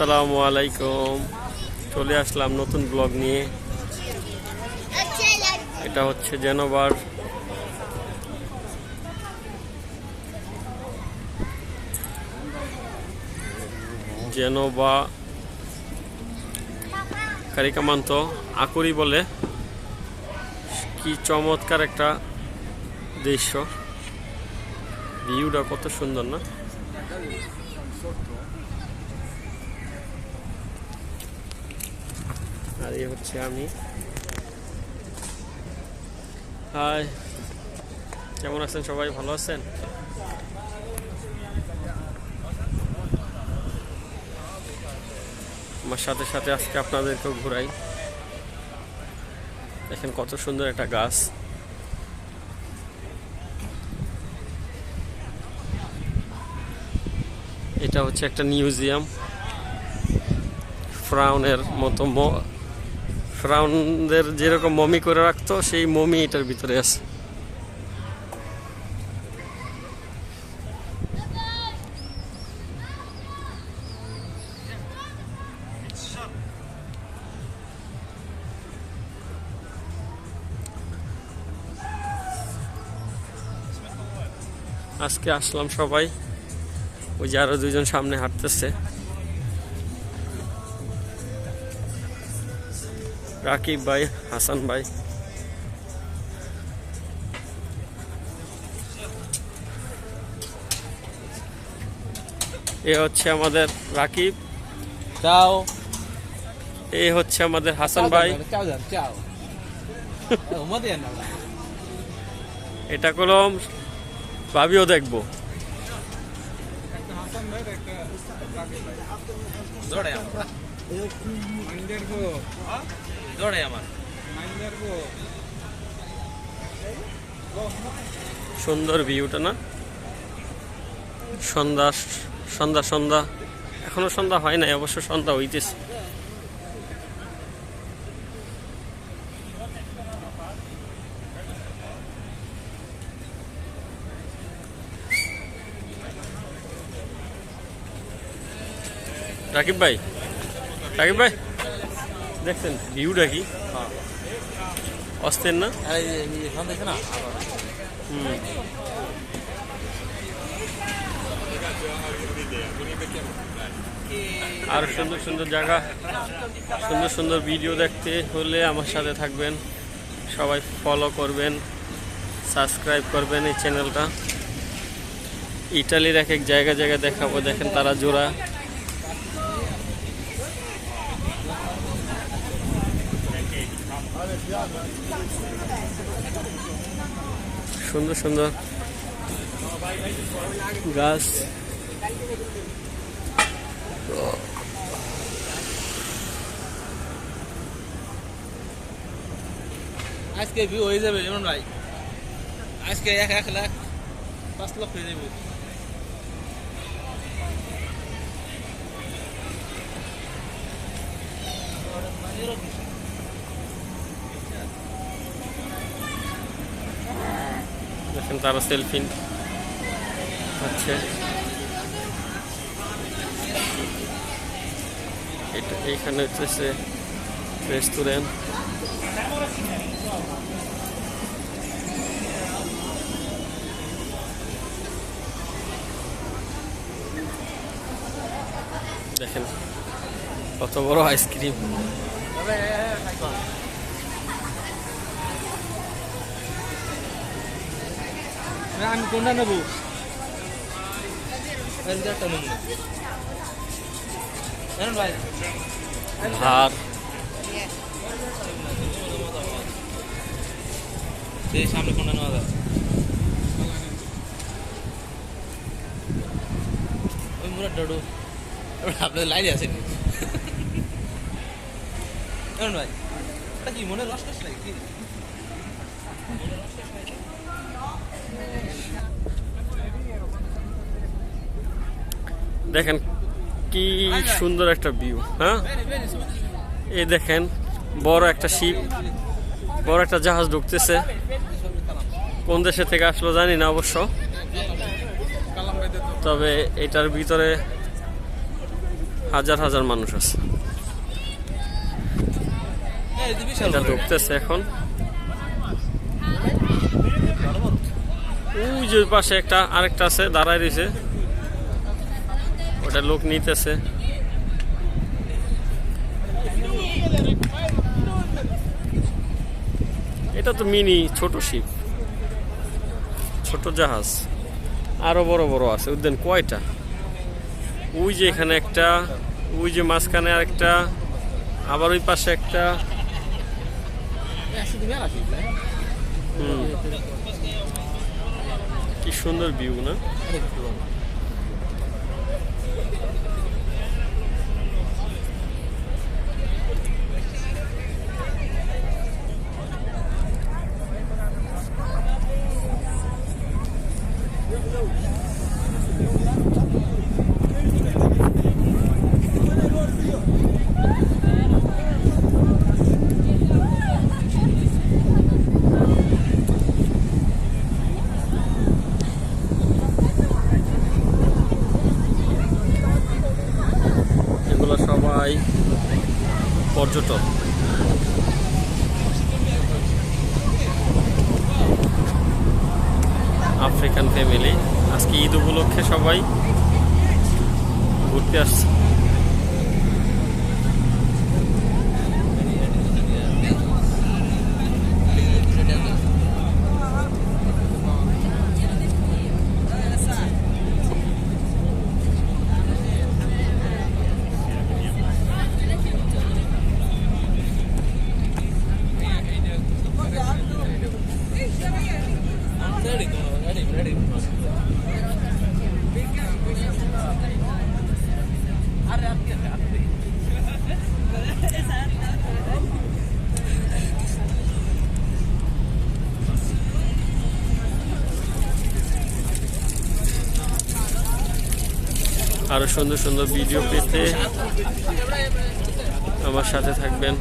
আসসালামু আলাইকুম। চলে আসলাম নতুন ব্লগ নিয়ে। এটা হচ্ছে জেনোবার জেনোবা কারিকামান্ত, আকুরি বলে। কি চমৎকার একটা দৃশ্য। ভিউটা কত সুন্দর না? আর এই হচ্ছে আমি। হাই কেমন আছেন সবাই? ভালো আছেন? আমার সাথে সাথে আজকে আপনাদেরকেও ঘুরাই। দেখেন কত সুন্দর একটা গাছ। এটা হচ্ছে একটা মিউজিয়াম। ফ্রাউনের মতো ফ্রাউনদের যেরকম মমি করে রাখতো, সেই মমি এটার ভিতরে আছে। আজকে আসলাম সবাই। ওই যে আরও দুইজন সামনে হাঁটতেছে। রাকিব ভাই হাসান ভাই। এ হচ্ছে আমাদের রাকিব। Ciao. এ হচ্ছে আমাদের হাসান ভাই. এটা কলম ভাবিও দেখব। দৌড়ে আমার। সুন্দর ভিউটা না? সন্ধ্যা সন্ধ্যা সন্ধ্যা। এখনও সন্ধ্যা হয় নাই, অবশ্য সন্ধ্যা হইতেছে। রাকিব ভাই? রাকিব ভাই? দেখছেন ভিউটা কি? অস্থির না? দেখে না? হুম। আর সুন্দর সুন্দর জায়গা সুন্দর সুন্দর ভিডিও দেখতে হলে আমার সাথে থাকবেন। সবাই ফলো করবেন সাবস্ক্রাইব করবেন এই চ্যানেলটা ইটালির এক এক জায়গা জায়গা দেখাবো দেখেন তারা জোড়া। সুন্দর সুন্দর। গাছ। আজকে ভিউ হয়ে যাবে যেমন ভাই। আজকে এক এক লাখ পাঁচ লাখ হয়ে যাবে। দেখেন তারা সেলফি হচ্ছে। এটা এইখানে হচ্ছে রেস্টুরেন্ট। দেখেন কত বড় আইসক্রিম আমি কোনটা নেব? সেই সামনে কোনটা নেওয়া যায়? ওই মুরাদ ডাডু। আপনাদের লাইনে আছেন কেমন ভাই কি মনে রস রস লাগে দেখেন কি সুন্দর একটা ভিউ হ্যাঁ? এই দেখেন, বড় একটা শিপ, বড় একটা জাহাজ ঢুকতেছে। কোন দেশে থেকে আসলো জানি না অবশ্য। তবে এটার ভিতরে হাজার হাজার মানুষ আছে। এটা ঢুকতেছে এখন। ওই যে পাশে একটা, আরেকটা আছে, দাঁড়ায় রয়েছে। ওটা লোক নিতেছে। এটা তো মিনি ছোট শিপ। ছোট জাহাজ। আরও বড় বড় আছে। উদ্যান কয়টা? ওই যে এখানে একটা, ওই যে মাঝখানে আরেকটা, আবার ওই পাশে একটা। কি সুন্দর ভিউ না? সবাই পর্যটক। African family. আজকে ঈদ উপলক্ষে সবাই ঘুরতে আসছে। আরে আপনি আপনি আরও সুন্দর সুন্দর ভিডিও পেতে আমার সাথে থাকবেন।